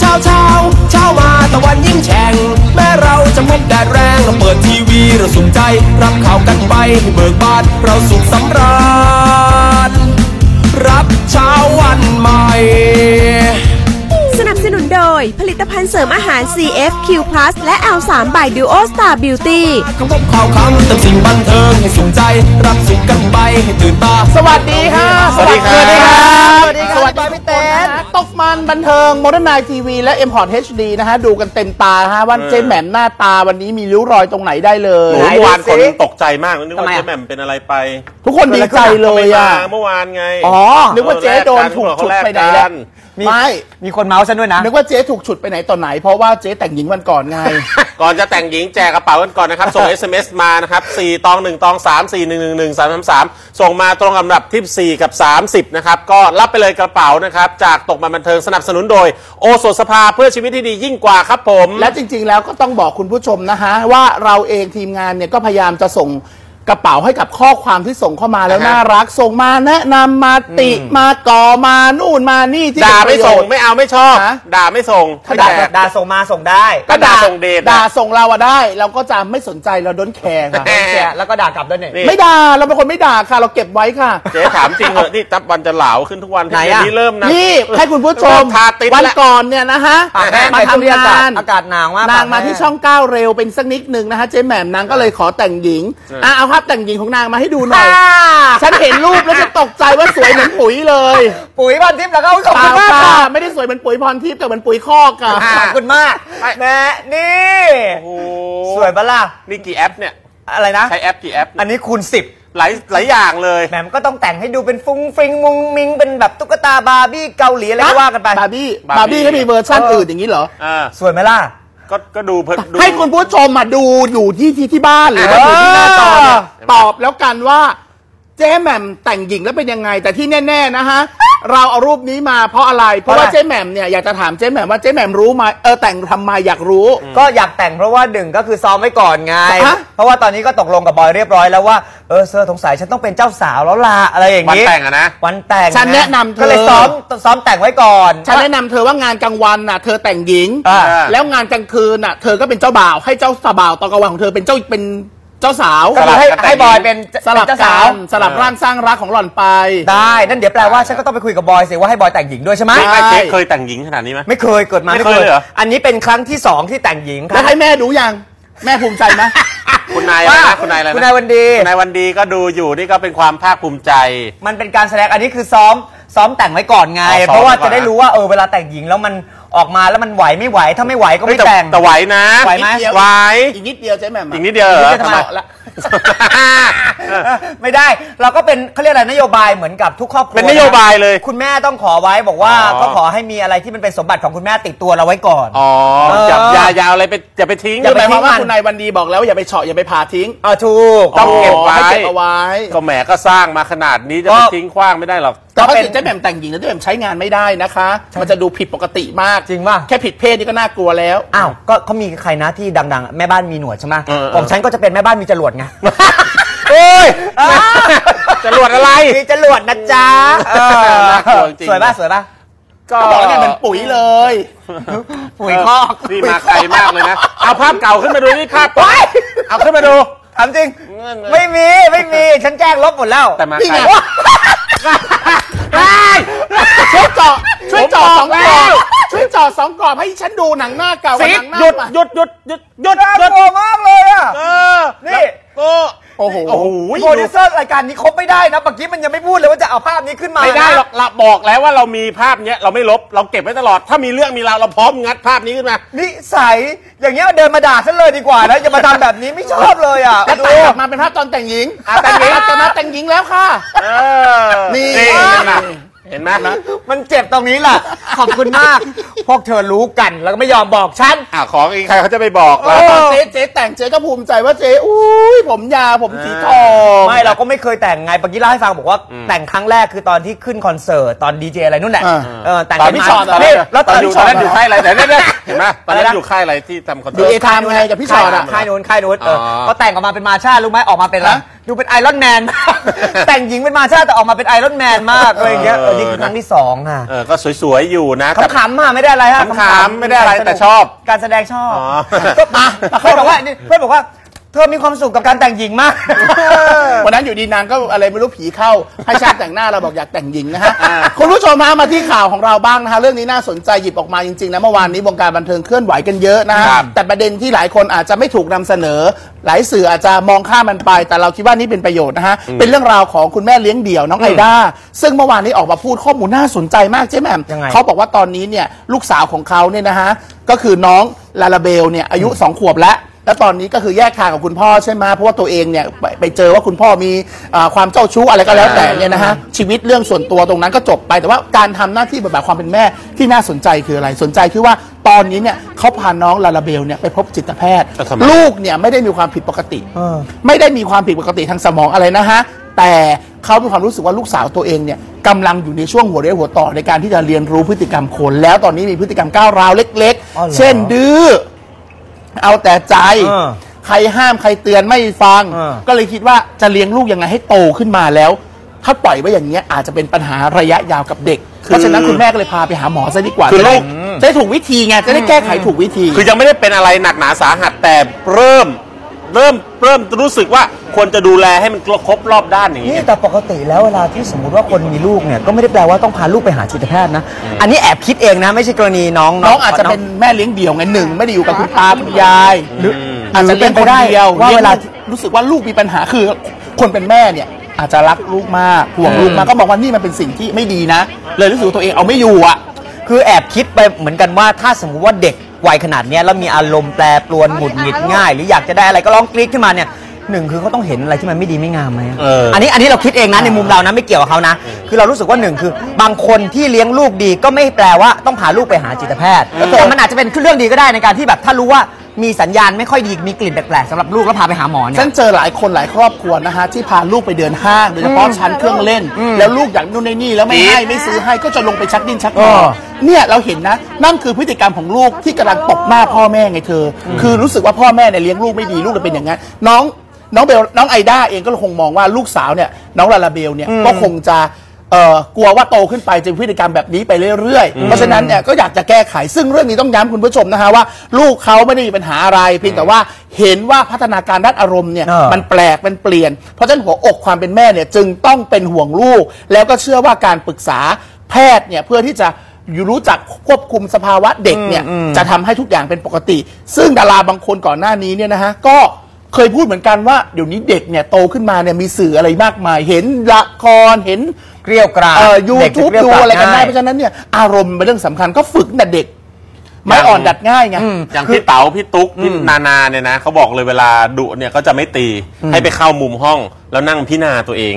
เช้าเช้าเช้ามาตะวันยิ่งแฉ่งแม้เราจะพบแดดแรงเราเปิดทีวีเราสุขใจ รับข่าวกันไปให้เบิกบานเราสุขสำราญ เสริมอาหาร CFQ+ และ L3 by Duo Star Beauty คำพบข่าวคำเติมสิ่งบันเทิงให้สุขใจ รับสุขกันไปให้ตื่นตา สวัสดีค่ะสวัสดีครับ สวัสดีครับสวัสดีพี่เต้นตกมันบันเทิงโมเดิร์นไนทีวีและ m p o r t HD นะฮะ ดูกันเต็มตาฮะว่าเจ๊แหม่มหน้าตาวันนี้มีริ้วรอยตรงไหนได้เลยโหเมื่อวานคนตกใจมากนึกว่าเจ๊แหม่มเป็นอะไรไป ทุกคนดีใจเลยอะเมื่อวานไงอ๋อนึกว่าเจ๊โดนถูกฉุดไปไหนแล้วไม่มีคนเมาส์ฉันด้วยนะนึกว่าเจ๊ถูกฉุดไปไหนตอนไหนเพราะว่าเจ๊แต่งหญิงวันก่อนไง ก่อนจะแต่งหญิงแจกกระเป๋ากันก่อนนะครับ ส่ง SMS มานะครับ4ตอง1ตอง3 4 1 1 1 3 3 3 ส่งมาตรงลำดับที่ 4 กับ 30 นะครับ ก็รับไปเลยกระเป๋านะครับ จากตกมาบันเทิงสนับสนุนโดย โอโสถสภาเพื่อชีวิตที่ดียิ่งกว่าครับผม และจริงๆแล้วก็ต้องบอกคุณผู้ชมนะฮะว่าเราเองทีมงานเนี่ยก็พยายามจะส่ง กระเป๋าให้กับข้อความที่ส่งเข้ามาแล้วอ่าฮะ น่ารักส่งมาแนะนำมาติมาก่อมานู่นมานี่ที่ด่าเป็นปไม่ระโยส่งชน์ ไม่เอาไม่ชอบ ฮะ ด่าไม่ส่งถ้าไม่ด่าแจกด่าส่งมาส่งได้ก็ด่าส่งเดทอะ ด่าส่งเราอะได้ เราก็จะไม่สนใจเราดนแคร์ค่ะแหมแชร์แล้วก็ด่ากลับด้วยเนี่ย นี่ ไม่ด่าเราเป็นคนไม่ด่าค่ะ เราเก็บไว้ค่ะ เจ๊ถามจริงเหรอะนี่ตับวันจะเหลาขึ้นทุกวันไหนอะ เดี๋ยวนี้เริ่มนะนี่ให้คุณผู้ชมเริ่มทาติดวันแล้ว ก่อนเนี่ยนะฮะ ปากแห้งมาไปช่วงนี้ทำอากาศงานอากาศหนาวมากนางปมาแห้ ที่ช่องเก้าเร็วเป็นสักนิดหนึ่งนะฮะเจ๊แหม่มนางก็เลยขอแต่งหญิงอะเอาภาพแต่งหญิงของนางมาให้ดูหน่อย ฉันเห็นรูปแล้วฉันตกใจว่าสวยเหมือนปุ๋ยเลยปุ๋ยพันทิพย์แล้วก็ขอบเปคุล่าณมากค่ะค่ะไม่ได้สวยเหมือนปุ๋ยพรทิพย์แต่เหมือนปุ๋ยคอกค่ะขอบคุณมากไปแม่นี่โอ้โหสวยปะล่ะนี่กี่แอปเนี่ยอะไรนะใช้แอปกี่แอป อันนี้คูณสิบหลายหลายอย่างเลยแหมมันก็ต้องแต่งให้ดูเป็นฟุ้งฟริงมุงมิงเป็นแบบตุ๊กตาบาร์บี้เกาหลีอะไรก็ว่ากันไปบาร์บี้บาบาร์ร์บี้บี้ก็มีเวอร์ชั่นเอออื่อื่นอย่างนี้เหรออ่าสวยไหมล่ะ ก็ก็ดูเพิ่ดู ให้คุณผู้ชมมาดูอยู่ที่ที่ที่บ้านหรือว่าอยู่ที่หน้าจอเนี่ยเออตอบแล้วกันว่า เจ๊แหม่มแต่งหญิงแล้วเป็นยังไง แต่ที่แน่ ๆ นะฮะเราเอารูปนี้มาเพราะอะไร เพราะว่าเพราะอะไรเจ๊แหม่มเนี่ยอยากจะถามเจ๊แหม่มว่าเจ๊แหม่มรู้ไหมเออแต่งทำไมอยากรู้ ก็อยากแต่งเพราะว่าหนึ่งก็คือซ้อมไว้ก่อนไง ฮะ เพราะว่าตอนนี้ก็ตกลงกับบอยเรียบร้อยแล้วว่าเออเซอร์สงสัยฉันต้องเป็นเจ้าสาวแล้วล่ะอะไรอย่างวันนี้แต่งอะนะ วันแต่งฉันแนะนำเธอ ก็เลยซ้อมซ้อมแต่งไว้ก่อน ฉันแนะนำเธอว่างานกลางวันน่ะ เธอแต่งหญิง อ่า แล้วงานกลางคืนน่ะ เธอก็เป็นเจ้าบ่าวให้เจ้าสาวบ่าวตอนกลางวันของเธอเป็นเจ้าเป็น เจ้าสาวก็คือให้สลับกันแต่งให้บอยเป็นสลับเป็นเจ้ากัสาวนสลับร่างสร้างรักของหล่อนไป ได้นั่นเดี๋ยวแปลว่าฉันก็ต้องไปคุยกับบอยสิว่าให้บอยแต่งหญิงด้วยใช่ไหมไม่ไม่ใช่เจ๊เคยแต่งหญิงขนาดนี้ไหม ไม่เคยเกิดมาไม่เคยเลยเหรอ อันนี้เป็นครั้งที่สองที่แต่งหญิงคแล้รัวบให้แม่ดูยัง แม่ภูมิใจไหม คุณนายอะไรนะคุณนายอะไรนะคุณนายวันดี คุณนายวันดีก็ดูอยู่นี่ก็เป็นความภาคภูมิใจ มันเป็นการแสดงอันนี้คือซ้อมซ้อมแต่งไว้ก่อนไง อ๋อซ้อมเพราะว่าไว้ก่อนจะได้รู้ว่าเออเวลาแต่งหญิงแล้วมัน ออกมาแล้วมันไหวไม่ไหวถ้าไม่ไหวก็เฮ้ยไม่แต่ง แต่ไหวนะไหวไหม นิดเดียวไหวอีกนิดเดียวเจ๊แหม่มะอีกนิดเดียวเหรอนิดเดียวทำไมละไม่ได้เราก็เป็นเขาเรียกอะไรนโยบายเหมือนกับทุกครอบครัวเป็นนโยบายเลย คุณแม่ต้องขอไว้บอกว่าอ๋อ ก็ขอให้มีอะไรที่มันเป็นสมบัติของคุณแม่ติดตัวเราไว้ก่อน อ๋อเอออย่าอย่าอย่าเอาอะไรไปอย่าไปทิ้งคือหมายความว่าทิ้งมันคุณนายวันดีบอกแล้วอย่าไปเฉาะอย่าไปผ่าทิ้งอ่าถูก ต้องเก็บไว้ ให้เก็บเอาไว้ ก็แหมก็สร้างมาขนาดนี้จะไปก็ ทิ้งขว้างไม่ได้หรอก แต่ก็ถ้าเป็นติดเจ๊แหม่มแต่งหญิงแล้วเจ๊แหม่มใช้งานไม่ได้นะคะ มันจะดูผิดปกติมากจริงป่ะ แค่ผิดเพศนี่ก็น่ากลัวแล้ว อ้าว ก็เขามีใครนะที่ดังๆ แม่บ้านมีหนวดใช่ไหมเออเออ ของฉันก็จะเป็นแม่บ้านมีจรวดไง เอ้ยจรวดอะไร มีจรวดนะจ๊ะเออน่ากลัวจริง สวยป่ะสวยป่ะ ก็บอกแล้วไงเป็นปุ๋ยเลยปุ๋ยคอกนี่มาไกลมากเลยนะ เอาภาพเก่าขึ้นมาดูนี่ภาพเก่าเอาขึ้นมาดู ถามจริง ไม่มีไม่มี ฉันแจ้งลบหมดแล้ว แต่มานี่ไกลไง ช่วยเจาะช่วยเจาะผมสบอองกกแล้รอวบช่วยเจาะสองกรอบให้ฉันดูหนังหน้าเก่ากับสิหนังหน้าหยุดใหม่หยุดหยุดหยุดหยุดน่าหยุดกลัวมากเลยอะเออนี่ โอ้โอ้โหโอ้โหโปรดิวเซอร์รายการนี้ครบไม่ได้นะเมื่อกี้มันยังไม่พูดเลยว่าจะเอาภาพนี้ขึ้นมาไม่ได้นะหรอกเราบอกแล้วว่าเรามีภาพเนี้ยเราไม่ลบเราเก็บไว้ตลอด ถ้ามีเรื่องมีราวเราพร้อมงัดภาพนี้ขึ้นมานิสัยอย่างเงี้ยเดินมาด่าฉันเลยดีกว่านะอย่ามาทำแบบนี้ไม่ชอบเลยอะแล้วดูตัดกลับมาเป็นภาพตอนแต่งหญิงอะแต่งหญิงจะมาแต่งหญิงแล้วค่ะเออนี่ เห็นไหมเห็นไหมมันเจ็บตรงนี้แหละขอบคุณมาก พวกเธอรู้กัน แล้วก็ไม่ยอมบอกฉัน อะของอีกใครเขาจะไปบอกแล้ล่ะวตอนเจ๊เจ๊แต่งเจ๊ก็ภูมิใจว่าเจ๊อุ้ยผมยาวผมสีทองไม่เราก็ไม่เคยแต่งไงเมื่อกี้เล่าให้ฟังบอกว่าแต่งครั้งแรกคือตอนที่ขึ้นคอนเสิร์ตตอนดีเจอะไรนู่นแหละอ่าเออแต่งตอนเป็พี่นชอตไม้ตอนนั้นนี่แล้วตอนอยู่ตอนนั้นอยู่ค่ายอะไรแต่เนี่ยเห็นไหมตอนนั้นอะไรนะอยู่ค่ายอะไรที่ทำคอนดูเสิร์เอตทามไงกับพี่ชอตอะค่ายนู้นค่ายนู้นเอออ๋อก็แต่งออกมาเป็นมาชารู้ไหมออกมาเป็นอะไรฮะดูเป็นไอรอนแมนแต่งหญิงเป็นมาชาแต่ออกมาเป็นไอรอนแมนมากอะไรอย่างเงี้ยเออนี่คือครั้งที่สองค่ะเออก็สวยๆอยู่นะแต่ขำๆอะไม่ได้อะไรฮะขำๆไม่ได้อะไรแต่ชอบ การแสดงชอบอ๋อก็มาเพื่อนบอกว่านี่เพื่อนบอกว่าเธอมีความสุขกับการแต่งหญิงมาก วันนั้นอยู่ดีนางก็อะไรไม่รู้ผีเข้า ให้ชาติแต่งหน้าเราบอกอยากแต่งหญิงนะฮะ คุณผู้ชมมามาที่ข่าวของเราบ้างนะฮะ เรื่องนี้น่าสนใจหยิบออกมาจริงๆนะเมื่อวานนี้วงการบันเทิงเคลื่อนไหวกันเยอะนะฮะครับแต่ประเด็นที่หลายคนอาจจะไม่ถูกนำเสนอ หลายสื่ออาจจะมองข้ามมันไป แต่เราคิดว่านี่เป็นประโยชน์นะฮะ เป็นเรื่องราวของคุณแม่เลี้ยงเดี่ยวน้องไอด้า ซึ่งเมื่อวานนี้ออกมาพูดข้อมูลน่าสนใจมากเจ๊แหม่มยังไงเขาบอกว่าตอนนี้เนี่ยลูกสาวของเขาเนี่ยนะฮะก็คือน้องลาลาเบลเนี่ยอายุสองขวบแล้ว แล้วตอนนี้ก็คือแยกทางกับคุณพ่อใช่ไหมเพราะว่าตัวเองเนี่ยไปไปเจอว่าคุณพ่อมีอ่าความเจ้าชู้อะไรก็แล้วแต่เนี่ยนะฮะชีวิตเรื่องส่วนตัวตรงนั้นก็จบไป แต่ว่าการทำหน้าที่บทบาทความเป็นแม่ที่น่าสนใจคืออะไรสนใจคือว่าตอนนี้เนี่ยเขาพาน้องลาลาเบลเนี่ยไปพบจิตแพทย์ แล้วทำไม ลูกเนี่ยไม่ได้มีความผิดปกติ เออ ไม่ได้มีความผิดปกติทางสมองอะไรนะฮะ แต่เขามีความรู้สึกว่าลูกสาวตัวเองเนี่ยกำลังอยู่ในช่วงหัวเรียวหัวต่อในการที่จะเรียนรู้พฤติกรรมคน แล้วตอนนี้มีพฤติกรรมก้าวร้าวเล็ก อ๋อเหรอ ๆ เช่นดื้อ เอาแต่ใจ เออใครห้ามใครเตือนไม่ฟัง เออ ก็เลยคิดว่าจะเลี้ยงลูกยังไงให้โตขึ้นมาแล้ว ถ้าปล่อยไว้อย่างเงี้ยอาจจะเป็นปัญหาระยะยาวกับเด็ก เพราะฉะนั้นคุณแม่ก็เลยพาไปหาหมอซะดีกว่าคือจะได้ลูก จะได้ถูกวิธีไงจะได้แก้ไขถูกวิธี คือยังไม่ได้เป็นอะไรหนักหนาสาหัสแต่เริ่ม เริ่มเริ่มรู้สึกว่าควรจะดูแลให้มันครบรอบด้านอย่างนี้นี่แต่ปกติแล้วเวลาที่สมมุติว่าคนมีลูกเนี่ยก็ไม่ได้แปลว่าต้องพาลูกไปหาจิตแพทย์นะ อันนี้แอบคิดเองนะ ไม่ใช่กรณีน้องน้องอาจจะเป็นแม่เลี้ยงเดี่ยวไงหนึ่งไม่ได้อยู่กับคุณตาคุณยายหรืออาจจะเป็นคนเดียวว่าเวลาลี้ยงรู้สึกว่าลูกมีปัญหาคือคนเป็นแม่เนี่ยอาจจะรักลูกมากห่วงลูกมากก็มองว่านี่มันเป็นสิ่งที่ไม่ดีนะ เลยรู้สึกว่าตัวเองเอาไม่อยู่อะคือแอบคิดไปเหมือนกันว่าถ้าสมมุติว่าเด็ก วัยขนาดเนี้ยแล้วมีอารมณ์แปรปรวนหงุดหงิดง่าย หรืออยากจะได้อะไรก็ร้องกรี๊ดขึ้นมาเนี่ยหนึ่งคือเขาต้องเห็นอะไรที่มันไม่ดีไม่งามไหมเอออัอันนี้อันนี้เราคิดเองนะในมุมเรานะไม่เกี่ยวกับเขานะ คือเรารู้สึกว่าหนึ่งคือบางคนที่เลี้ยงลูกดีก็ไม่แปลว่าต้องพาลูกไปหาจิตแพทย์แต่มันอาจจะเป็นเรื่องดีก็ได้ในการที่แบบถ้ารู้ว่า มีสัญญาณไม่ค่อยดีมีกลิ่นแปลกๆสำหรับลูกแล้วพาไปหาหมอเนี่ย ฉันเจอหลายคนหลายครอบครัวนะฮะที่พาลูกไปเดินห้างโดยเฉพาะชั้นเครื่องเล่น แล้วลูกอยากนู่นในนี่แล้วไม่ให้ไม่ซื้อให้ก็จะลงไปชักดิ้นชักงอเออเนี่ยเราเห็นนะนั่นคือพฤติกรรมของลูกที่กำลังตบหน้าพ่อแม่ไงเธออคือรู้สึกว่าพ่อแม่เนี่ยเลี้ยงลูกไม่ดีลูกเลยเป็นอย่างนั้นน้องน้องเบลน้องไอด้าเองก็คงมองว่าลูกสาวเนี่ยน้องลาลาเบลเนี่ยก็คงจะ เอ่อกลัวว่าโตขึ้นไปจะมีพฤติกรรมแบบนี้ไปเรื่อยๆ เพราะฉะนั้นเนี่ยก็อยากจะแก้ไขซึ่งเรื่องนี้ต้องย้ำคุณผู้ชมนะฮะว่า ลูกเขาไม่ได้มีปัญหาอะไรเพียงแต่ว่าเห็นว่าพัฒนาการด้านอารมณ์เนี่ยเออ มันแปลกมันเปลี่ยน เพราะฉะนั้นหัวอกความเป็นแม่เนี่ยจึงต้องเป็นห่วงลูก แล้วก็เชื่อว่าการปรึกษาแพทย์เนี่ยเพื่อที่จะอยู่รู้จักควบคุมสภาวะเด็กเนี่ยจะทำให้ทุกอย่างเป็นปกติ ซึ่งดาราบางคนก่อนหน้านี้เนี่ยนะฮะก็เคยพูดเหมือนกันว่าเดี๋ยวนี้เด็กเนี่ยโตขึ้นมาเนี่ยมีสื่ออะไรมากมาย เห็นละครเห็น เกลียวกราดเอ่อยูเด็กจะทูบเกลียวดูกราดอะไรกันได้ง่ายเพราะฉะนั้นเนี่ยอารมณ์เป็นเรื่องสำคัญก็ฝึกตั้งแต่เด็ก ไม่อ่อนดัดง่ายไงอย่างพี่เต๋าพี่ตุ๊กพี่นานาเนี่ยนะเขาบอกเลยเวลาดุเนี่ยก็จะไม่ตีให้ไปเข้ามุมห้องแล้วนั่งพิจารณาตัวเอง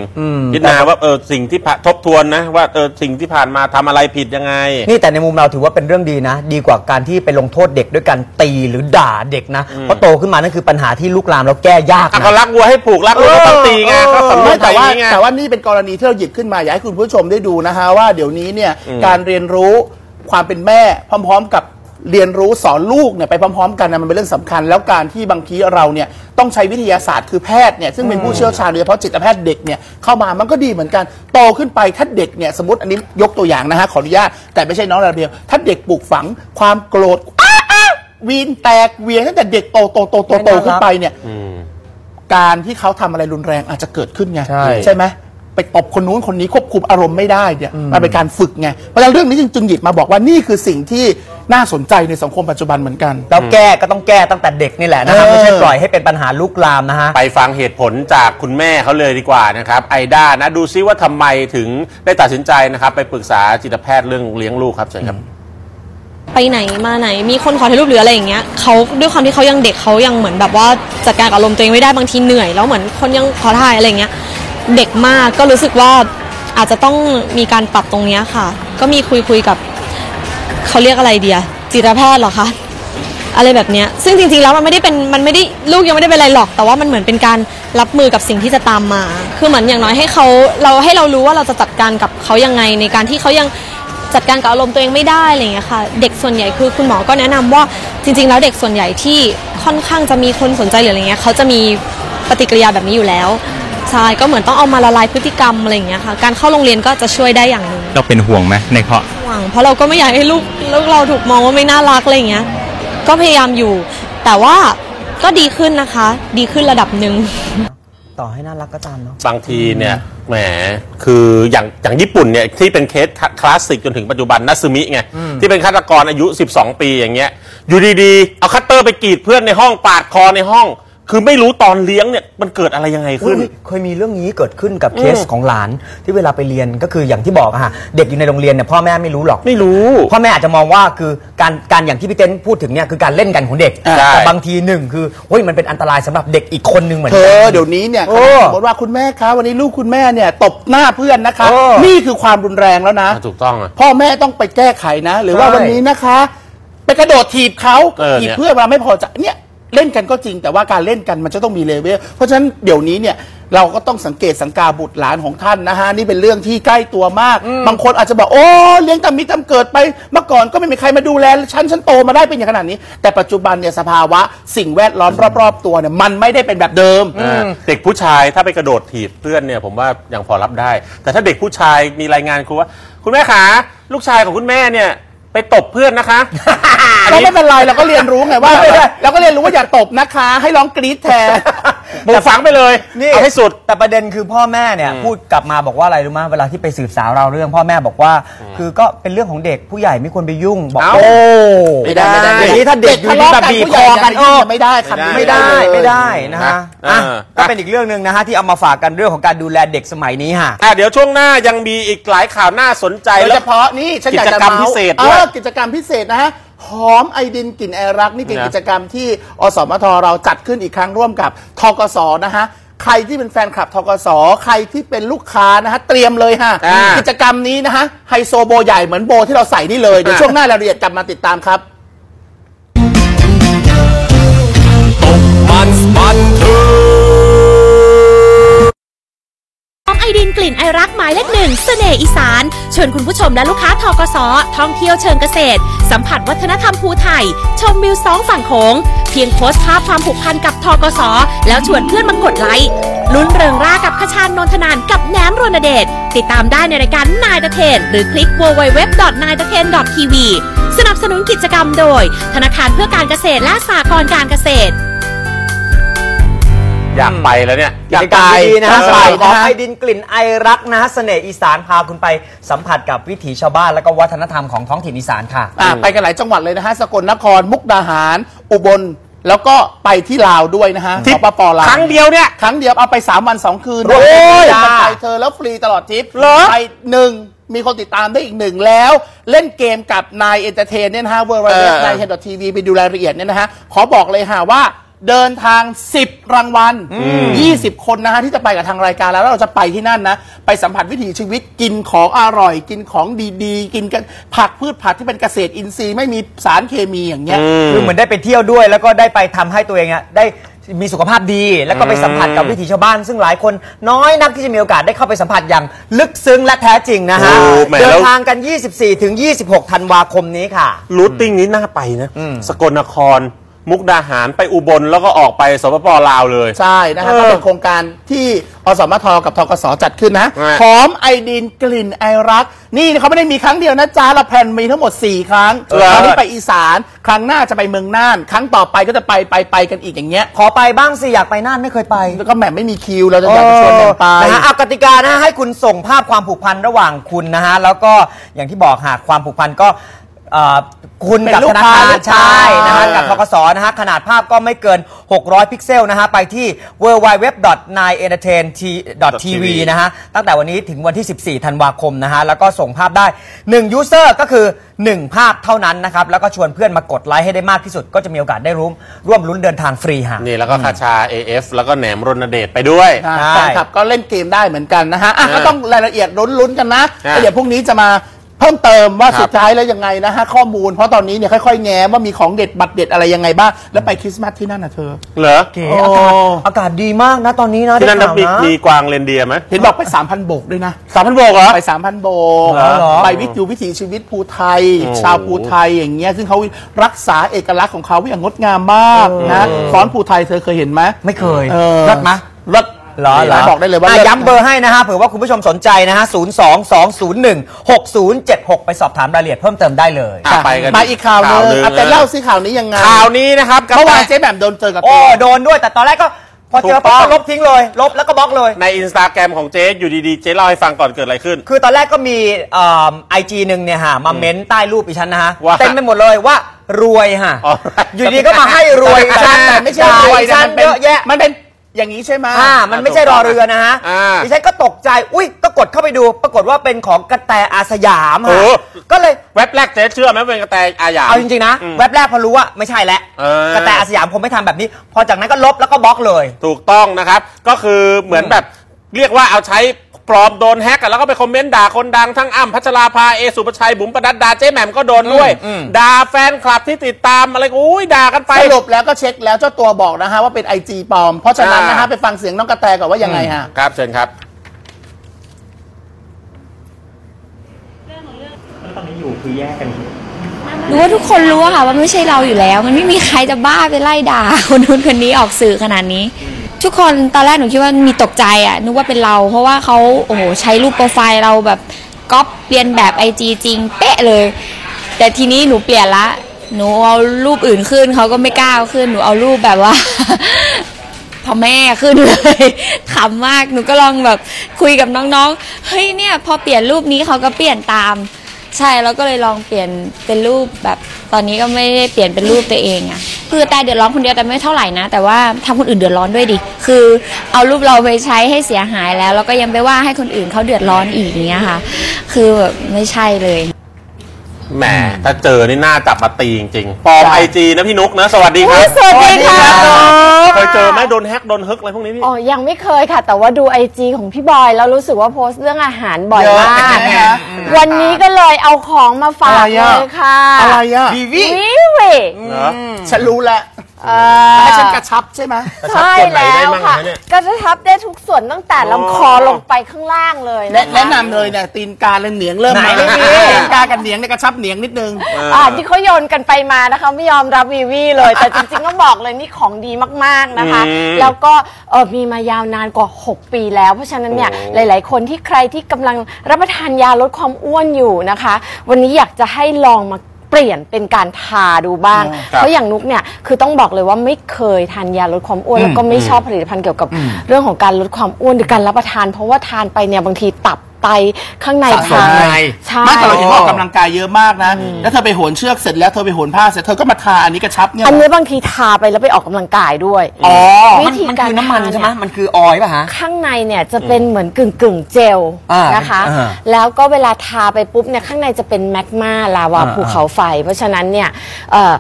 พิจารณาว่าเออสิ่งที่ผ่านทบทวนนะว่าเออสิ่งที่ผ่านมาทำอะไรผิดยังไง นี่แต่ในมุมเราถือว่าเป็นเรื่องดีนะ ดีกว่าการที่ไปลงโทษเด็กด้วยการตีหรือด่าเด็กนะเพราะโตขึ้นมานั่นคือปัญหาที่ลุกลามแล้วแก้ยากอะนะก็รักวัวให้ผูกรักวัวก็ต้องตีไงก็สำนวไม่นไทแต่ยว่านี่ไงแต่ว่านี่เป็นกรณีที่เราหยิบขึ้นมาอยากให้คุณผู้ชมได้ดูนะฮะว่าเดี๋ยวนี้เนี่ยการเรียนรู้ความเป็นแม่พร้อม ๆ กับ เรียนรู้สอนลูกเนี่ยไปพร้อมๆ กันนะมันเป็นเรื่องสำคัญ แล้วการที่บางทีเราเนี่ยต้องใช้วิทยาศาสตร์คือแพทย์เนี่ยซึ่งเป็นผู้เชี่ยวชาญโดยเฉพาะจิตแพทย์เด็กเนี่ยเข้ามามันก็ดีเหมือนกันโตขึ้นไปถ้าเด็กเนี่ยสมมติอันนี้ยกตัวอย่างนะฮะขออนุญาตแต่ไม่ใช่น้องระเบียวถ้าเด็กปลูกฝังความโกรธอ้าอ้าวีนแตกเวียงตั้งแต่เด็กโตโตโตโตโตขึ้นไปเนี่ยการที่เขาทำอะไรรุนแรงอาจจะเกิดขึ้นไงใช่ไหม ไปตบคนนู้นคนนี้ควบคุมอารมณ์ไม่ได้เนี่ยมันเป็นการฝึกไงเพราะฉะนั้นเรื่องนี้จึงหยิบมาบอกว่านี่คือสิ่งที่น่าสนใจในสังคมปัจจุบันเหมือนกัน แล้วแก้ก็ต้องแก้ตั้งแต่เด็กนี่แหละนะครับเออไม่ใช่ปล่อยให้เป็นปัญหาลุกลามนะฮะ ไปฟังเหตุผลจากคุณแม่เขาเลยดีกว่านะครับไอด้านะดูซิว่าทำไมถึงได้ตัดสินใจนะครับ ไปปรึกษาจิตแพทย์เรื่องเลี้ยงลูกครับเชิญครับไปไหนมาไหนมีคนขอถ่ายรูปหรืออะไรอย่างเงี้ยเขาด้วยความที่เขายังเด็กเขายังเหมือนแบบว่าจัดการกับอารมณ์ตัวเองไม่ได้บางทีเหนื่อย แล้วเหมือนคนยังขอถ่ายอะไรอย่างเงี้ย เด็กมากก็รู้สึกว่าอาจจะต้องมีการปรับตรงเนี้ยค่ะ ก็มีคุยคุยกับเขาเรียกอะไรเดียจิตแพทย์เหรอคะอะไรแบบเนี้ยซึ่งจริงๆแล้วมันไม่ได้เป็นมันไม่ได้ลูกยังไม่ได้เป็นอะไรหรอก แต่ว่ามันเหมือนเป็นการรับมือกับสิ่งที่จะตามมา คือเหมือนอย่างน้อยให้เขาเราให้เรารู้ว่าเราจะจัดการกับเขายังไง ในการที่เขายังจัดการกับอารมณ์ตัวเองไม่ได้อะไรอย่างเงี้ยค่ะ เด็กส่วนใหญ่คือคุณหมอก็แนะนำว่าจริง ๆ แล้วเด็กส่วนใหญ่ที่ค่อนข้างจะมีคนสนใจหรืออะไรเงี้ยเขาจะมีปฏิกิริยาแบบนี้อยู่แล้ว ใช่ก็เหมือนต้องเอามาละลายพฤติกรรมอะไรอย่างเงี้ยค่ะ การเข้าโรงเรียนก็จะช่วยได้อย่างหนึ่งเราเป็นห่วงไหมในข้อหวังเพราะเราก็ไม่อยากให้ลูกลูกเราถูกมองว่าไม่น่ารักอะไรอย่างเงี้ย ก็พยายามอยู่ แต่ว่าก็ดีขึ้นนะคะ ดีขึ้นระดับหนึ่งต่อให้น่ารักก็ตามเนาะบางทีเนี่ยแหมคืออย่างอย่างญี่ปุ่นเนี่ยที่เป็นเคสคลาสสิกจนถึงปัจจุบันนัตสึมิไงที่เป็นฆาตกรอายุ 12 ปีอย่างเงี้ยอยู่ดีๆ เอาคัตเตอร์ไปกรีดเพื่อนในห้องปาดคอในห้อง คือไม่รู้ตอนเลี้ยงเนี่ยมันเกิดอะไรยังไงขึ้น อุ๊ยเคยมีเรื่องนี้เกิดขึ้นกับเคสของหลาน ที่เวลาไปเรียนก็คืออย่างที่บอกอะฮะเด็กอยู่ในโรงเรียนเนี่ยพ่อแม่ไม่รู้หรอก ไม่รู้ พ่อแม่อาจจะมองว่าคือการการอย่างที่พี่เต้นพูดถึงเนี่ยคือการเล่นกันของเด็กใช่ แต่บางทีหนึ่งคือเฮ้ยมันเป็นอันตรายสำหรับเด็กอีกคนนึงเหมือนเธกั อเดี๋ยวนี้เนี่ยโอ้สมมติว่าคุณแม่คะวันนี้ลูกคุณแม่เนี่ยตบหน้าเพื่อนนะคะ เออนี่คือความรุนแรงแล้วนะ อะถูกต้องอะ พ่อแม่ต้องไปแก้ไขนะ หรือว่าใช่ วันนี้นะคะ ไปกระโดดถีบเขาเออถีบเนี่ยเพื่อนเวลาไม่พอใจเนี่ย เล่นกันก็จริงแต่ว่าการเล่นกันมันจะต้องมีเลเวลเพราะฉะนั้นเดี๋ยวนี้เนี่ยเราก็ต้องสังเกตสังกาบุตรหลานของท่านนะฮะ นี่เป็นเรื่องที่ใกล้ตัวมาก บางคนอาจจะบอก โอ้เลี้ยงตามมิตามเกิดไป เมื่อก่อนก็ไม่มีใครมาดูแลฉันฉันโตมาได้เป็นอย่างขนาดนี้ แต่ปัจจุบันเนี่ยสภาวะสิ่งแวดล้อมรอบๆตัวเนี่ยมันไม่ได้เป็นแบบเดิมอ่าเด็กผู้ชายถ้าไปกระโดดถีบเพื่อนเนี่ยผมว่ายังพอรับได้ แต่ถ้าเด็กผู้ชายมีรายงานครูว่า คุณแม่ขาลูกชายของคุณแม่เนี่ย ไปตบเพื่อนนะคะเราไม่เป็นไรเราก็เรียนรู้ไงว่าเราก็เรียนรู้ว่าอย่าตบนะคะ ให้ร้องกรี๊ดแทน ปลูกฝังไปเลยนี่เอาให้สุด แต่ประเด็นคือพ่อแม่เนี่ย พูดกลับมาบอกว่าอะไรรู้ไหมเวลาที่ไปสืบสาวเราวเรื่องพ่อแม่บอกว่า คือก็เป็นเรื่องของเด็กผู้ใหญ่ไม่ควรไปยุ่งบอกเอ้าโอ้ไม่ได้ไม่ได้อย่างนี้ถ้าเด็กอยู่ดีแบบบีบคอกันเอเอออไม่ได้ครับไม่ได้เลยไม่ได้นะฮะอะอะอะก็เป็นอีกเรื่องหนึ่งนะฮะที่เอามาฝากกันเรื่องของการดูแลเด็กสมัยนี้ฮะอะเดี๋ยวช่วงหน้ายังมีอีกหลายข่าวน่าสนใจโดยแล้เฉวพาะนี่ฉันอยากจะกิจกรรมเาพิเศษเอด้วยอกิจกรรมพิเศษนะฮะ หอมไอดินกลิ่นไอรัก นี่เป็นนะ กิจกรรมที่อสมทเราจัดขึ้นอีกครั้งร่วมกับทกสนะฮะ ใครที่เป็นแฟนคลับทกสใครที่เป็นลูกค้านะฮะ เตรียมเลยฮะ อ่ากิจกรรมนี้นะฮะไฮโซโบใหญ่เหมือนโบที่เราใส่นี่เลย เดี๋ยวอ่า ช่วงหน้ารายละเอียดกลับมาติดตามครับ กลิ่นไอรักหมายเลขหนึ่งเสน่ห์อีสานเชิญคุณผู้ชมและลูกค้าทกสท่องเที่ยวเชิงเกษตร สัมผัสวัฒนธรรมภูไทย ชมวิวสองฝั่งโขงเพียงโพสต์ภาพความผูกพันกับทกสแล้วชวนเพื่อนมากดไลค์ลุ้นเริงร่ากับขชานนทนานกับแหนมรณเดชติดตามได้ในรายการนายตะเทน หรือคลิก w w w n a i t a t e n t v สนับสนุนกิจกรรมโดย ธนาคารเพื่อการเกษตรและสหกรณ์การเกษตร อยากไปแล้วเนี่ยกิจกรรมดีๆนะฮะเออสมัยของนะฮะไอดินกลิ่นไอรักนะฮะเสน่ห์อีสานพาคุณไปสัมผัสกับวิถีชาวบ้านและก็วัฒนธรรมของท้องถิ่นอีสานค่ะอ่าไปกันหลายจังหวัดเลยนะฮะสกลนครมุกดาหาร อุบลแล้วก็ไปที่ลาวด้วยนะฮะทริสปปปลาวครั้งเดียวเนี่ยครั้งเดียวเอาไป 3 วัน 2 คืนโอ้ยนะไปเธอแล้วฟรีตลอดทริปเหรอไปหนึ่งมีคนติดตามได้อีกหนึ่งแล้ว เล่นเกมกับนายเอนเตอร์เทนเนี่ยนะฮะเวอร์ไวเว็บนายเฮดทีวีไปดูรายละเอียดเนี่ยนะฮะ ขอบอกเลยฮะว่า เดินทาง 10 รางวัล 20 คนนะฮะที่จะไปกับทางรายการแล้วแล้วเราจะไปที่นั่นนะ ไปสัมผัสวิถีชีวิตกินของอร่อย กินของดีๆ กินกันผักพืชผักที่เป็นเกษตรอินทรีย์ไม่มีสารเคมีอย่างเงี้ย คือเหมือนได้ไปเที่ยวด้วย แล้วก็ได้ไปทำให้ตัวเองอะได้มีสุขภาพดี แล้วก็ไปสัมผัสกับวิถีชาวบ้าน ซึ่งหลายคนน้อยนักที่จะมีโอกาสได้เข้าไปสัมผัสอย่างลึกซึ้งและแท้จริงนะฮะ โอ้แหมเดิแล้นวทางกัน 24ถึง26 ธันวาคมนี้ค่ะ รูทติ้งนี้น่าไปนะ สกลนคร มุกดาหารไปอุบลแล้วก็ออกไปสปปลาวเลย ใช่นะฮะเออก็เป็นโครงการที่อสมทกับทกสจัดขึ้นนะอ่าหอมไอดินกลิ่นไอรัก นี่เขาไม่ได้มีครั้งเดียวนะจ๊ะเราแพลนมีทั้งหมด 4 ครั้งครั้งนี้ไปอีสานครั้งหน้าจะไปเมืองน่าน ครั้งต่อไปก็จะไปไปไปกันอีกอย่างเงี้ยขอไปบ้างสิ อยากไปน่านไม่เคยไปแล้วก็แหม่ไม่มีคิวเราจะอยากจะชวนแหม่มไป นะฮะเอากติกานะฮะให้คุณส่งภาพความผูกพันระหว่างคุณนะฮะ แล้วก็อย่างที่บอกหากความผูกพันก็เอ่อคุณเป็นกับลูธกนาค้าคารหรือเปล่าใช่นะฮะกับทกสนะฮะขนาดภาพก็ไม่เกิน 600 พิกเซลนะฮะไปที่ w w w n i e n t e r t a i n t v นะฮะตั้งแต่วันนี้ถึงวันที่ 14 ธันวาคมนะฮะแล้วก็ส่งภาพได้1ยูเซอร์ก็คือ 1 ภาพเท่านั้นนะครับ แล้วก็ชวนเพื่อนมากดไลค์ให้ได้มากที่สุด ก็จะมีโอกาสได้ร่วมร่วมลุ้นเดินทางฟรีฮะนี่แล้วก็คาชา AF แล้วก็แหนมรณเดชไปด้วยอ่าใช่แฟนคลับก็เล่นเกมได้เหมือนกันนะฮะอะอ่าก็ต้องรายละเอียดลุ้นๆกันนะอ่าแล้วเดี๋ยวพรุ่งนี้จะมา เพิ่มเติมว่าครับสุดท้ายแล้วยังไงนะฮะข้อมูลเพราะตอนนี้เนี่ยค่อยๆแง้มว่ามีของเด็ดบัตรเด็ดอะไรยังไงบ้างแล้วไปคริสต์มาสที่นั่นนะเธอ เหรอ เก๋อากาศอากาศดีมากนะตอนนี้นะที่นั่นได้นะข่าวมีนะมีกวางเรนเดียร์ไหมเห็นบอกไป 3,000 โบกด้วยนะ สามพันโบกเหรอ ไป 3,000 โบกเหรอเหรอ ไปวิถีวิถีชีวิตภูไทย โอ้ ชาวภูไทยอย่างเงี้ยซึ่งเขารักษาเอกลักษณ์ของเขาไว้อย่างงดงามมากนะฟ้อนภูไทยเธอเคยเห็นไหมไม่เคยเออรถมะ รถเหรอเหรอบอกได้เลยว่าะเลิศย้ำเบอร์ให้นะฮะเผื่อว่าคุณผู้ชมสนใจนะฮะ 0 2 2 0 1 6 0 7 6 ไปสอบถามรายละเอียดเพิ่มเติมได้เลยอะไปกันมาอีกข่าวหนึงข่าวหนึ่งอะแต่เล่าสิข่าวนี้ยังไงข่าวนี้นะครับกาเมื่อแฟวานเจ๊แหม่มโดนเจอกับโอ้ตัวโดนด้วยแต่ตอนแรกก็พอเจอถูกต้ปั๊บองก็ลบทิ้งเลย ลบแล้วก็บล็อกเลย ในอินสตาแกรมของเจ๊อยู่ดีๆ เจ๊เล่าให้ฟังก่อนเกิดอะไรขึ้น คือตอนแรกก็มีไอจีหนึ่งเนี่ยฮะมาเม้นใต้รูปอีฉันนะฮะว่าเต็มไปหมดเลยว่ารวยฮะอ๋ออยู่ดีก็มาให้รวยอีฉันแต่ไม่ใช่รวยอีนะฉันมันเป็นเยอะแยะมันเป็น อย่างนี้ใช่ไหมอ่ามันไม่ใช่รอเรือนะฮะอ่า ดิฉันก็ตกใจอุ้ยก็กดเข้าไปดู ปรากฏว่าเป็นของกระแตอาสยามโอ้ ฮะก็เลยเว็บแรกเจ๊เชื่อไหมว่าเป็นกระแตอาหยามเอาจริงๆนะอืมแว็บแรกพอรู้ว่าไม่ใช่แล้วเออ กระแตอาสยามคงไม่ทำแบบนี้ พอจากนั้นก็ลบแล้วก็บล็อกเลย ถูกต้องนะครับ ก็คือเหมือนแบบเรียกว่าเอาใช้ ปลอมโดนแฮกอะแล้วก็ไปคอมเมนต์ด่าคนดังทั้งอ้ำพัชราภาเอสุปชัยบุ๋มปนัดดาเจ๊แหม่มก็โดนด้วยอืมด่าแฟนคลับที่ติดตามอะไรอุ้ยด่ากันไปสรุปแล้วก็เช็คแล้วเจ้าตัวบอกนะฮะว่าเป็นไอจีปลอม เพราะฉะนั้นนะฮะอ่าไปฟังเสียงน้องกระแตก่อนว่ายังไงฮะครับเชิญครับรู้ว่าทุกคนรู้อะค่ะว่าไม่ใช่เราอยู่แล้ว มันไม่มีใครจะบ้าไปไล่ด่าคนนู้นคนนี้ออกสื่อขนาดนี้ ทุกคนตอนแรกหนูคิดว่ามีตกใจอะนึกว่าเป็นเรา เพราะว่าเขาโอ้โหใช้รูปโปรไฟล์เราแบบก๊อปเรียนแบบไอจีจริง เป๊ะเลย แต่ทีนี้หนูเปลี่ยนละ หนูเอารูปอื่นขึ้นเขาก็ไม่กล้าขึ้นหนูเอารูปแบบว่าพ่อแม่ขึ้นเลยขำมากหนูก็ลองแบบคุยกับน้องๆเฮ้ยเนี่ย พอเปลี่ยนรูปนี้เขาก็เปลี่ยนตาม ใช่แล้วก็เลยลองเปลี่ยนเป็นรูปแบบตอนนี้ก็ไม่ได้เปลี่ยนเป็นรูปตัวเองอะคือแต่เดือดร้อนคนเดียวแต่ไม่เท่าไหร่นะ แต่ว่าทำคนอื่นเดือดร้อนด้วยดิคือเอารูปเราไปใช้ให้เสียหายแล้ว แล้วก็ยังไปว่าให้คนอื่นเขาเดือดร้อนอีกอย่างเงี้ยค่ะ คือแบบไม่ใช่เลย แหมถ้าเจอนี่น่าจับมาตีจริงๆปลอมไอจีนะพี่นุกนะ สวัสดีครับสวัสดีค่ะเคยเจอไหมโดนแฮกโดนฮึกอะไรพวกนี้พี่อ๋อยังไม่เคยค่ะ แต่ว่าดูไอจีของพี่บอยแล้วรู้สึกว่าโพสต์เรื่องอาหารบ่อยเยอะมากใช่ไหมคะวันนี้ก็เลยเอาของมาฝากอะไรเลอะยค่ะอะไรอะวีวิวิวิเหรอฉันรู้แล้ว เอ่อให้ฉันกระชับใช่ไหมใช่ส่วนไหนแล้ได้วบ้างค่ะคะเนี่ยกระชับได้ทุกส่วนตั้งแต่อ๋อลำคอลงไปข้างล่างเลยแนะนะคะแนะนำเลยเนี่ยตีนกาและเหนียงเริ่มไหนมาแล้วไม่มีตีนกากับเหนียงเนี่ยกระชับเหนียงนิดนึง อ่าที่เขาโยนกันไปมานะคะ ไม่ยอมรับวีวีเลย แต่จริงๆต้องบอกเลยนี่ของดีมากๆนะคะ อืมแล้วก็เออมีมายาวนานกว่า 6 ปีแล้ว เพราะฉะนั้นเนี่ยโอ้หลายๆ คนที่ใครที่กำลังรับประทานยาลดความอ้วนอยู่นะคะ วันนี้อยากจะให้ลองมาเป ลี่ยนเป็นการทาดูบ้างครับเพราะอย่างนุกเนี่ยคือต้องบอกเลยว่าไม่เคยทานยาลดความอ้วนแล้วก็ไม่ชอบผลิตภัณฑ์เกี่ยวกับเรื่องของการลดความอ้วนหรือการรับประทาน เพราะว่าทานไปเนี่ยบางทีตับ ไตข้างในสะสมพังในใช่ ไม่แต่เราเห็นว่าออกกำลังกายเยอะมากนะ แล้วเธอไปโหนเชือกเสร็จแล้วเธอไปโหนผ้าเสร็จเธอก็มาทาอันนี้กระชับเนี่ยอันเหรนี้อบางทีทาไปแล้วไปออกกำลังกายด้วย อ๋อวิมันธีมันการคือน้ำมันทาใช่ไหมเนี่ยมันคือออยล์ป่ะฮะ ข้างในเนี่ยจะเป็นเหมือนกึ่งกึ่งๆเจลอ่านนะคะ อ่าแล้วก็เวลาทาไปปุ๊บเนี่ยข้างในจะเป็นแมกมาลาวาอ่าภูเขาไฟ เพราะฉะนั้นเนี่ยเอ่อ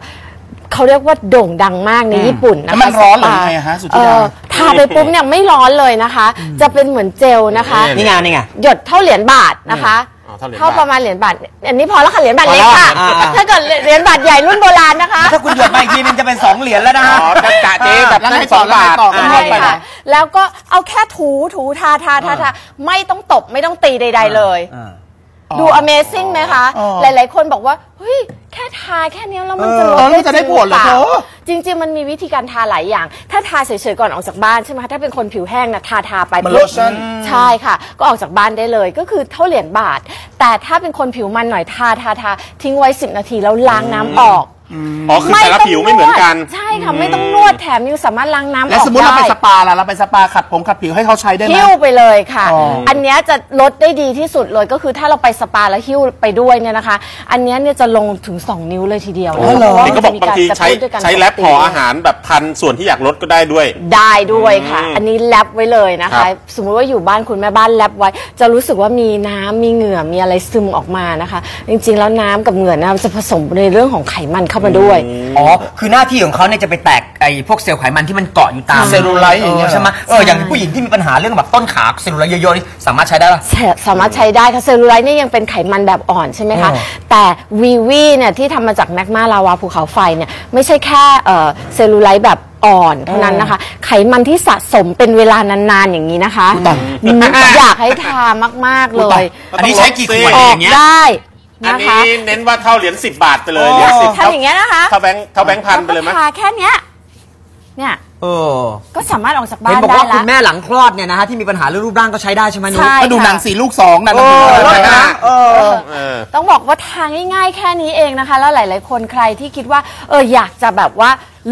เขาเรียกว่าโด่งดังมากในญี่ปุ่นนะคะแล้วมันร้อนเหรอสปาไงอะฮะสุธิดา เอ่อทาไปปุ๊บเนี่ยไม่ร้อนเลยนะคะ จะเป็นเหมือนเจลนะคะ นี่ไงนี่ไง หยดเท่าเหรียญบาทนะคะอ๋อเท่าเหรียญบาทประมาณเหรียญบาท อันนี้พอแล้วค่ะเหรียญบาทเล็กค่ะ พอแล้วอ่าถ้าเกิดเหรียญบาทใหญ่รุ่นโบราณนะคะ ถ้าคุณหยดมาอีกทีนึงจะเป็น2เหรียญแล้วนะอ๋ฮะอจะกะเจ๊แบบแล้วไงนั้นต่สอองแล้วไงบาทต่ออ่าใช่ค่ะ แล้วก็เอาแค่ถูถูทาทาทาทาไม่ต้องตบไม่ต้องตีใด ๆ เลย ดู Amazing ไหมคะ อ๋อหลาย ๆ คนบอกว่า เฮ้ย แค่ทาแค่เนี้ยแล้วมันจะลดเออได้มันจะได้จริงผลเหรอปาเธอจริง ๆ มันมีวิธีการทาหลายอย่าง ถ้าทาเฉย ๆ ก่อนออกจากบ้านใช่ไหมคะ ถ้าเป็นคนผิวแห้งนะทาทาไปมันปุ๊บ lotion ใช่ค่ะ ก็ออกจากบ้านได้เลย ก็คือเท่าเหรียญบาท แต่ถ้าเป็นคนผิวมันหน่อยทาทาทาทิ้งไว้ 10 นาทีแล้วล้างน้ำออก อ๋อคือแต่ละผิวไม่เหมือนกัน ใช่ค่ะ ไม่ต้องนวดแถมยังสามารถล้างน้ำออกได้แล้วสมมติเราไปสปาล่ะเราไปสปาขัดผมขัดผิวให้เขาใช้ได้ไหมหิ้วไปเลยค่ะอ๋ออัอันเนี้ยจะลดได้ดีที่สุดเลยก็คือถ้าเราไปสปาแล้วหิ้วไปด้วยเนี่ยนะคะ อันเนี้ยเนี่ยจะลงถึง 2 นิ้วเลยทีเดียวอ๋อเพราะว่านี่ก็บอกมันบางจะทีมีกรใช้กระตุ้นด้วยกันใช้แรปห่ออาหารแบบพันส่วนที่อยากลดก็ได้ด้วย ได้ด้วยค่ะอืมอันนี้แรปไว้เลยนะครัคะบสมมุติว่าอยู่บ้านคุณแม่บ้านแรปไว้ จะรู้สึกว่ามีน้ำมีเหงื่อมีอะไรซึมออกมานะคะ จริง ๆ แล้วน้ำกับเหงื่อนะมันจะผสมในเรื่องของไขมันเข้ามาด้วย อ๋อ คือหน้าที่ของเขาเนี่ยจะไปแตกไอ้พวกเซลล์ไขมันที่มันเกาะอยู่ตามเซลลูไลท์อย่างเงี้ยใช่ไหมเอออย่างผู้หญิงที่มีปัญหาเรื่องแบบต้นขาเซลลูไลท์เยอะๆนี่สามารถใช้ได้ป่ะสาสามารถใช้ได้ค่ะเซลลูไลท์เนี่ยยังเป็นไขมันแบบอ่อนใช่ไหมคะอ๋อแต่วีวีเนี่ยที่ทำมาจากแมกมาลาวาภูเขาไฟเนี่ยไม่ใช่แค่เอ่อเซลลูไลท์แบบอ่อนเท่านั้นนะคะ ไขมันที่สะสมเป็นเวลานานๆอย่างนี้นะคะนุกอยากให้ทามากๆเลย อันนี้ใช้กี่ขวดอออกย่างเงี้ยได้ อันนะคะนี้เน้นว่าเท่าเหรียญ10 บาทไปเลยเหรียญสิบทำอย่างเงี้ยนะคะเท่าแบงค์เท่าแบงค์พันไปเลยไหมแวก็ทาแค่เนี้ยเนี่ยเออก็สามารถออกจากเห็บ้านนบอกได้ว่าคุละ ณแม่หลังคลอดเนี่ยนะฮะที่มีปัญหาเรื่องรูปร่างก็ใช้ได้ใช่ไหมนุ้ยใช่ก็ดูค่ะหนังสีลูกสองนั่นเออนะรถนะ เออ เออ ต้องบอกว่าทางง่ายๆแค่นี้เองนะคะ แล้วหลาย ๆ คนใครที่คิดว่าเอออยากจะแบบว่า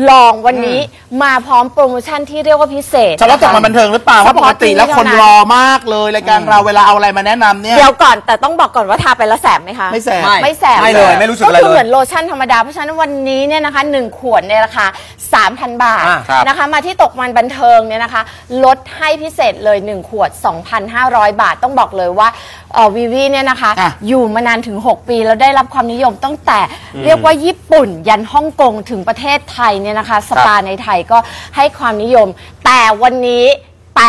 ลองวันนี้มาพร้อมโปรโมชั่นที่เรียกว่าพิเศษเฉพาะตกมาบันเทิงหรือเปล่าเพราะปกติแล้วคนรอมากเลยรายการเราเวลาเอาอะไรมาแนะนำเนี่ยเดี๋ยวก่อนแต่ต้องบอกก่อนว่าทาไปแล้วแสบไหมคะ ไม่แสบไม่แสบไม่เลยไม่รู้สึกอะไรก็คือเลยเหมือนโลชั่นธรรมดา เพราะฉะนั้นวันนี้เนี่ยนะคะ1ขวดในราคา 3,000 บาทอ่าครับนะคะมาที่ตกมันบันเทิงเนี่ยนะคะ ลดให้พิเศษเลย 1 ขวด 2,500 บาทต้องบอกเลยว่าวีวีเนี่ยนะคะ อะอยู่มานานถึง 6 ปี แล้วได้รับความนิยมตั้งแต่เรียกว่าญี่ปุ่น ยันฮ่องกงถึงประเทศไทยเนี่ยนะคะ สปาในไทยก็ให้ความนิยม แต่วันนี้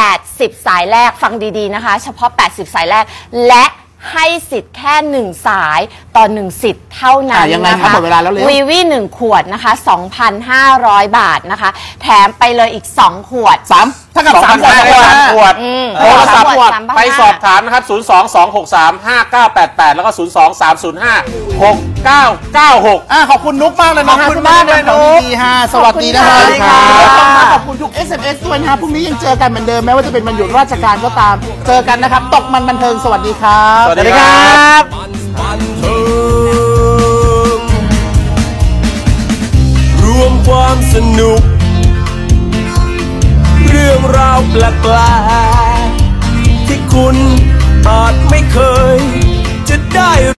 80 สายแรกฟังดีๆนะคะ เฉพาะ 80 สายแรก และให้สิทธิ์แค่1สายต่อ1สิทธิ์เท่านั้นอะยังไงนะครัคะบหมดเวลาแล้วเร็ว วี วีหนึ่งขวดนะคะ 2,500 บาทนะคะ แถมไปเลยอีก 2 ขวด สาม เท่ากับสามสามขวดสามขวดอืมโทรศัพท์สามขวดสามพันห้า ไปสอบถามนะครับ 0 2 2 6 3 5 9 8 8 แล้วก็ 0 2 3 0 5 6 9 9 6 อะขอบคุณนุ๊กมากเลยนะขอบคุณมากเลยนุ๊กดีฮะสวัสดีนะขฮะอบคุณค่ะ ขอบคุณทุก SMS ด้วยนะฮะพรุ่งนี้ยังเจอกันเหมือนเดิมแม้ว่าจะเป็นวันหยุดราชการก็ตาม เจอกันนะครับ ตกมันบันเทิงสวัสดีครับ สวัสดีครับบันเทิงรวมความสนุกเรื่องราวแปลกๆที่คุณอาจไม่เคยจะได้